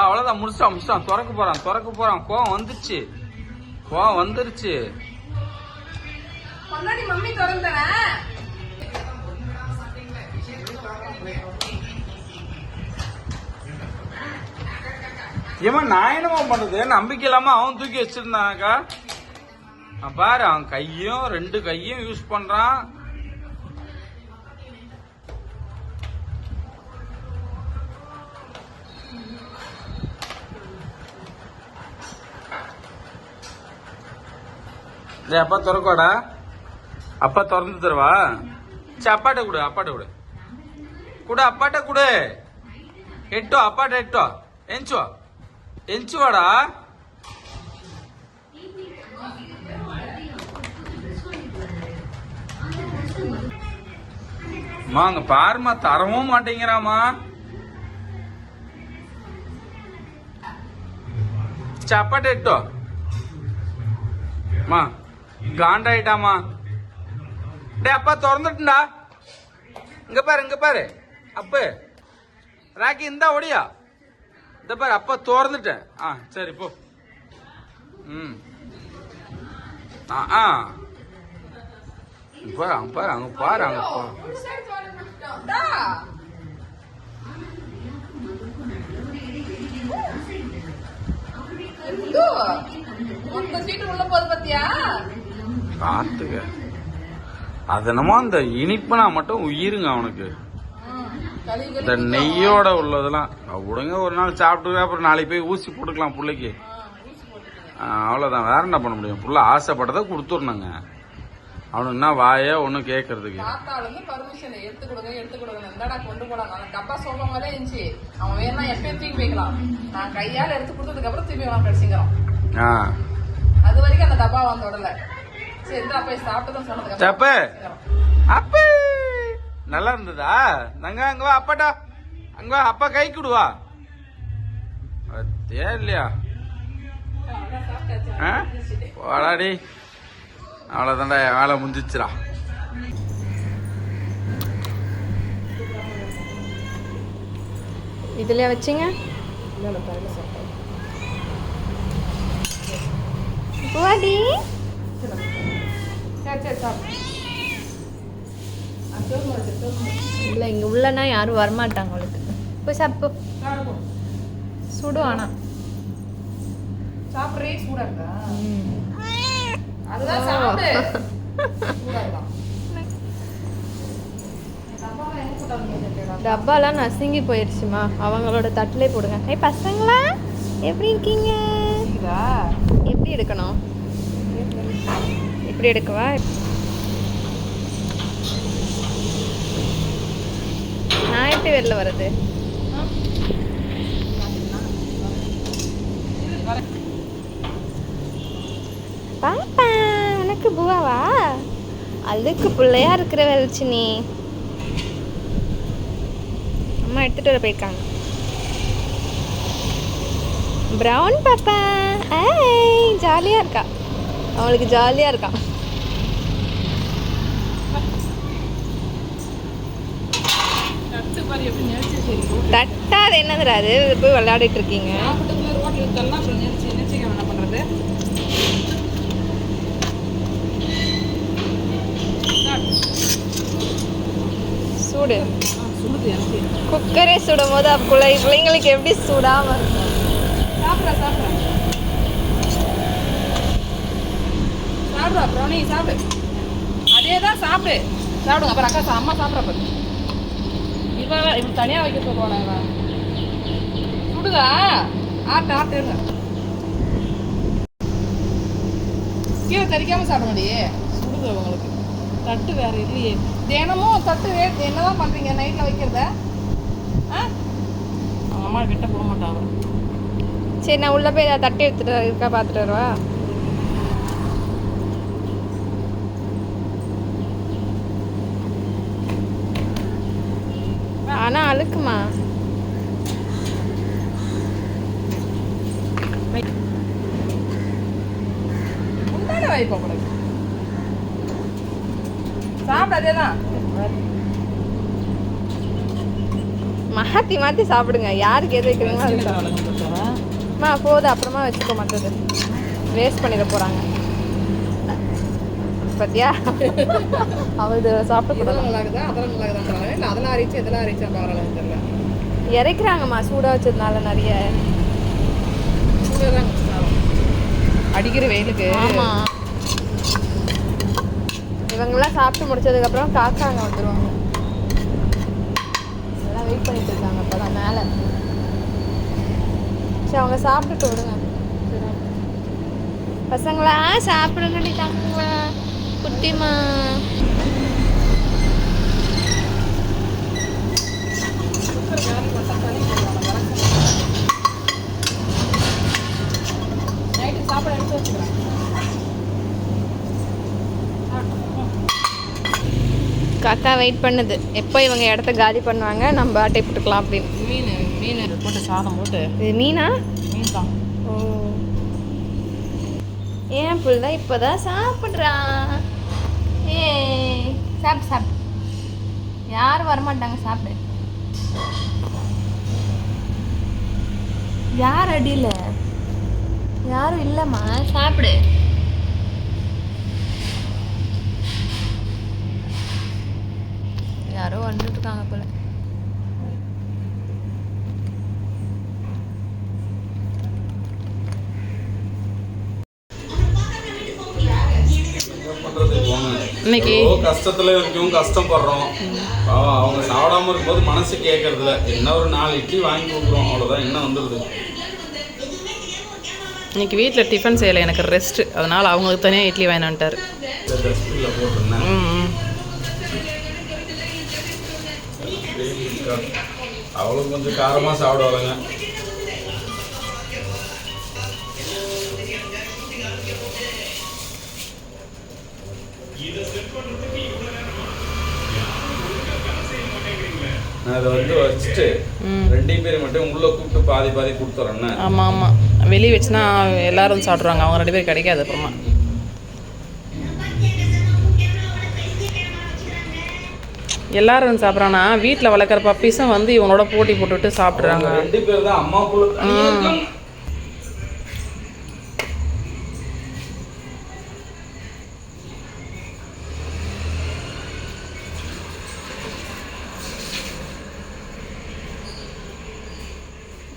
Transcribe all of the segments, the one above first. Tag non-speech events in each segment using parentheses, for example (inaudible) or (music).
அவ்வளவுதான் முடிச்சான் முடிச்சான் திறக்க போறான் திறக்க போறான் கோவம் வந்துருச்சு. கோவம் வந்துருச்சு. இவன் நான் என்னமா பண்றது? நம்பிக்கை இல்லாம அவன் தூக்கி வச்சிருந்தானாக்கா? பாரு அவன் கையும் ரெண்டு கையும் யூஸ் பண்றான். டே அப்பா திறக்கோடா. அப்பா திறந்து தருவா? சரி அப்பாட்ட கொடு அப்பாட்ட கொடு. கொடு அப்பாட்ட கொடு. எட்டோ அப்பாட்ட எட்டோ எஞ்சுவா. எஞ்சுவாடா. அம்மா அங்க பாருமா தரவும் மாட்டேங்கிறாமா சப்பாட்டு எட்டோ அம்மா காண்டாயிட்டாமா டே அப்பா திறந்துட்டுண்டா இங்க பாரு இங்க பாரு அப்ப ராக்கி இந்தா ஒடியா இந்த பாரு அப்பா திறந்துட்டேன் ஆ சரி போ ம் ஆ ஆ பாரு அங்க பாரு அங்க பாரு அங்க பாரு உள்ள போது பத்தியா பார்த்துக்க அது என்னமோ அந்த இனிப்புனா மட்டும் உயிருங்க அவனுக்கு. இந்த நெய்யோட உள்ளதெல்லாம் விடுங்க ஒரு நாள் சாப்பிட்டு அப்புறம் நாளைக்கு போய் ஊசி போட்டுக்கலாம் பிள்ளைக்கு. அவ்வளவுதான். வேற என்ன பண்ண முடியும்? புள்ள ஆசைப்பட்டதை கொடுத்துடணுங்க. அவனுக்கு என்ன வாயே ஒன்றும் கேட்கறதுக்கு ஆ. அது வரைக்கும் அந்த டப்பா வந்து விடல அப்புறம் அப்ப. நல்லா இருந்ததா? நாங்க அங்க வா அப்பாட்டா அங்க வா அப்பா கை கொடுவா பத்தியா இல்லையா? போடாடி அவ்வளோதான்டா என் வேலை முடிஞ்சிச்சுடா. இதுலயா வச்சிங்க. வாடி. இல்லை இங்கே உள்ளனா யாரும் வரமாட்டாங்க அவளுக்கு போய் சாப்பிட்டு போ. சாப்பிடு போ. சுடும் ஆனா சாப்பிடுறே சூடா இருக்கா. அதுதான் சாப்பிடு சூடா இருக்கான் டப்பாவை எங்க போட்டாங்க தெரியலடா. டப்பாலாம் நசுங்கி போயிடுச்சுமா அவங்களோட தட்டிலே போடுங்க ஏய் பசங்களா எப்படி இருக்கீங்க? எப்படி எடுக்கணும் எப்படி எடுக்கவா நான் எப்படி வெளில வர்றது பாப்பா உனக்கு புவாவா? அதுக்கு பிள்ளையா இருக்கிற வெளிச்சினி அம்மா எடுத்துட்டு வர போயிருக்காங்க. ப்ரௌன் பாப்பா. ஐய் ஜாலியாக இருக்கா. அவளுக்கு ஜாலியாக இருக்கா. தட்டா அது தட்டாது என்னதுடா அது இது போய் விளையாடிட்டு இருக்கீங்க. என்ன பண்றது சூடு. குக்கரே சுடும் போது அப்போ பிள்ளைங்களுக்கு எப்படி சூடாம இருக்கும் சாப்பிட்றா சாப்பிட்றா. சாப்பிடுவா அப்புறம் நீ சாப்பிடு. அதே தான் சாப்பிடு. சாப்பிடுங்க அப்புறம் அக்கா அம்மா சாப்பிட்ற பாரு. வே- இவன் தனியாக வைக்க சொல்லுவானா சுடுதா? ஆட்டு ஆட்டுங்க கீழே தரிக்காம சாப்பிட முடியே சுடுது உங்களுக்கு. தட்டு வேற இல்லையே. தினமும் தட்டு வே- என்னதான் பண்றீங்க? நைட்ல வைக்கிறத? ஆ? அவங்க அம்மா கிட்ட போக மாட்டாங்க. சரி நான் உள்ள போய் தட்டி எடுத்துட்டு இருக்கா பார்த்துட்டு வரவா. ஆனா அழுக்குமா? உங்களுக்கு சாப்பிட அதேதான். மாத்தி மாத்தி சாப்பிடுங்க. யாருக்கு எது வைக்கிறீங்களோ அது சாப்பிடுங்க. அம்மா போதும். அப்புறமா வச்சுக்க மாட்டது வேஸ்ட் பண்ணிட போகிறாங்க பார்த்தியா (laughs) அவள் சாப்பிடக்கூடாது. இதெல்லாம் நல்லா இருக்குதா அதெல்லாம் நல்லா இருக்குதா அதெல்லாம் அரிச்சு இதெல்லாம் அரிச்சா பரவாயில்ல தெரியல. இறைக்கிறாங்கம்மா சூடாக வச்சதுனால நிறைய. சூடாக அடிக்கிற வெயிலுக்கு. ஆமாம் இவங்கெல்லாம் சாப்பிட்டு முடிச்சதுக்கப்புறம் காக்காங்க வந்துடுவாங்க எல்லாம் வெயிட் பண்ணிட்டு இருக்காங்க அப்போதான் மேலே. சரி அவங்க சாப்பிட்டுட்டு விடுங்க. பசங்களா சாப்பிடுங்கடி தாங்களா குட்டிமா சாப்பாடு எடுத்து வச்சுக்கிறேன் காக்கா வெயிட் பண்ணுது. எப்போ இவங்க இடத்த காலி பண்ணுவாங்க? நம்ம ஆட்டை போட்டுக்கலாம் அப்படின்னு. மீன் மீன் போட்டு சாதம் போட்டு. இது மீனா? மீன் தான் ஓ. ஏன் புள்ள இப்போதான் சாப்பிட்றான்? ஏ சாப்பிடு சாப்பிடு. யாரும் வரமாட்டாங்க சாப்பிடு. யார் அடியில்? யாரும் இல்லைம்மா. சாப்பிடு. யாரோ வந்துட்டு இருக்காங்க போல. இன்னைக்கு கஷ்டத்துல இருக்கவும் கஷ்டப்படுறோம். அவங்க சாப்பிடாம இருக்கும்போது மனசு கேட்கறதில்ல என்ன ஒரு நாலு இட்லி வாங்கி கொடுக்குறோம். அவ்வளோதான் என்ன வந்துடுது இன்னைக்கு வீட்டில் டிஃபன் செய்யலை எனக்கு ரெஸ்ட்டு அதனால் அவங்களுக்கு தனியாக இட்லி வாங்கி வந்துட்டார். டஸ்ட்பினில் போட்டிருந்தேன். ம் அவளும் கொஞ்சம் காரமாக சாப்பிடுவாளுங்க. அதை வந்து வச்சுட்டு ம். ரெண்டையும் பேர் மட்டும் உள்ள கூப்பிட்டு பாதி பாதி கொடுத்துறேன் ஆமாம் ஆமாம் வெளியே வச்சுனா எல்லாரும் சாப்பிட்ருவாங்க அவங்க ரெண்டு பேரும் கிடைக்காது அப்புறமா. எல்லாரும் வந்து சாப்பிட்றானா? வீட்டில் வளர்க்குற பப்பீஸும் வந்து இவங்களோட போட்டி போட்டுட்டு சாப்பிட்றாங்க. ரெண்டு பேர் தான். அம்மா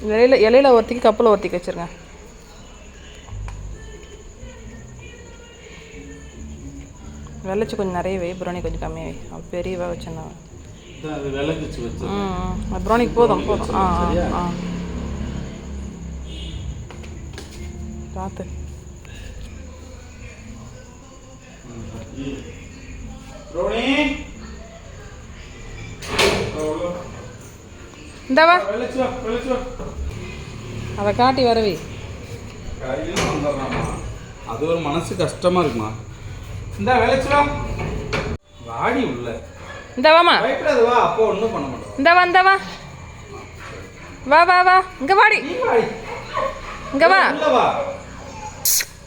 இலையில இலையில ஒருத்திக்கு கப்பில் ஒருத்திக்கு வச்சுருங்க. வெள்ளச்சி கொஞ்சம் நிறைய வை. புரோனி கொஞ்சம் கம்மியாக வை. அவள் பெரியவா வச்சுருந்தா. அது விளக்குச்சு வச்சு ம் புரோனிக்கு போதும் போதும். ஆ ஆ ஆ. பார்த்து. இந்தாவா விளைச்சு வா விளைச்சு வா அதை காட்டி வரவி. அது ஒரு மனசு கஷ்டமா இருக்குமா? இந்த விளைச்சு வா வாடி உள்ள. இந்தாவாம்மா பயப்படாது வா. அப்போ ஒன்றும் பண்ண மாட்டோம் இந்தாவா இந்தாவா வா. வா வா இங்கே வாடி. இங்கே வா. வா. இந்த வா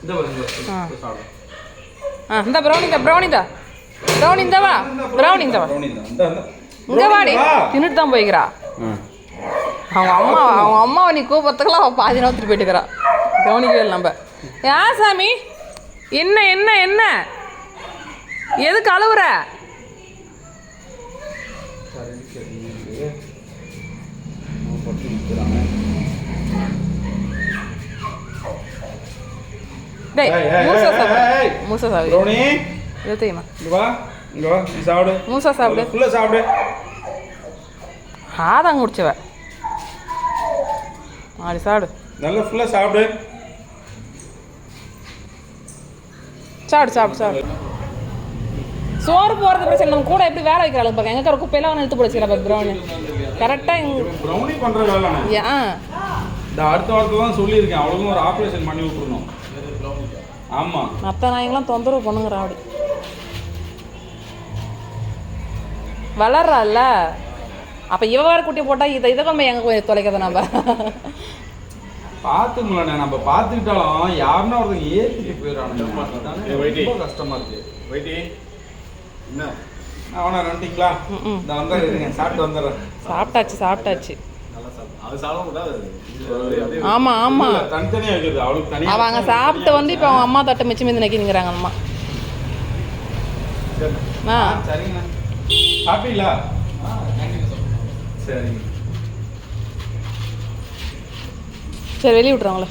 இந்த வா. ஆ. இந்த. ஆ இந்த ப்ரௌனி இந்த ப்ரௌனி ப்ரௌனி இந்த வா. ப்ரௌனி இந்த வா. இந்த, இந்த. இங்கே வாடி. வா. தின்னுட்டு தான் போய்க்கிறா. அவங்க அம்மா அவங்க அம்மாவை நீ கூப்பிட்றதுக்குலாம் அவள் பாதி நேரத்துக்கு போயிட்டுக்கிறா. கவனிக்கவே இல்லை நம்ம. யா சாமி என்ன என்ன என்ன? எதுக்கு அழுவுற. அவன் மூசா சாப்பிடு. இது தெரியுமா? சாப்பிடு. மூசா சாப்பிடு. சாப்பிடு. ஆதாங்க குடிச்சவ. அப்படி சாப்பிடு நல்லா ஃபுல்லாக சாப்பிடு. சாப்பிடு சாப்பிடு சாப்பிடு சோறு போகிறது பிரச்சனை நம்ம கூட எப்படி வேலை வைக்கிறாள் பாருங்க. எங்கே இருக்கிற குப்பையெல்லாம் அவனை இழுத்து பிடிச்சிடா பாரு ப்ரௌனி கரெக்டாக ப்ரௌனி பண்ணுற வேலை ஏன் இந்த அடுத்த வாரத்தில் தான் சொல்லியிருக்கேன். அவளுக்கும் ஒரு ஆப்ரேஷன் பண்ணி விட்டுருணும் ஆமாம் மற்ற நாய்ங்களாம் தொந்தரவு பண்ணுங்கிறா அப்படி வளர்றாள்ல? அப்போ இவ வேறு குட்டி போட்டால் இதை இதை நம்ம எங்கே போய் தொலைக்கிறத நம்ம? பார்த்துங்களே நம்ம பார்த்துக்கிட்டாலும் யாருன்னா ஒருத்தங்க ஏற்றிட்டு போயிடறானுங்க. ரொம்ப கஷ்டமா இருக்கு. வைட்டி என்ன? அவனை ம். இந்த வந்துடுறேன் சாப்பிட்டு வந்துடுறேன். சாப்பிட்டாச்சு சாப்பிட்டாச்சு. நல்லா சாப்பிடு அது சாப்பிட கூடாது அது அப்படியே ஆமா. ஆமா தனித்தனியா இருக்குது. அவளுக்கு தனியா அவ அங்க வச்சா, சாப்பிட்டு வந்து இப்போ அவங்க அம்மா தட்டை மிச்சம் மீந்து நிற்கிறாங்க அம்மா. ஆ. ஆ, சரிங்க சாப்பிட்டீங்களா? சரிங்க சரி வெளியே விட்றாங்களே.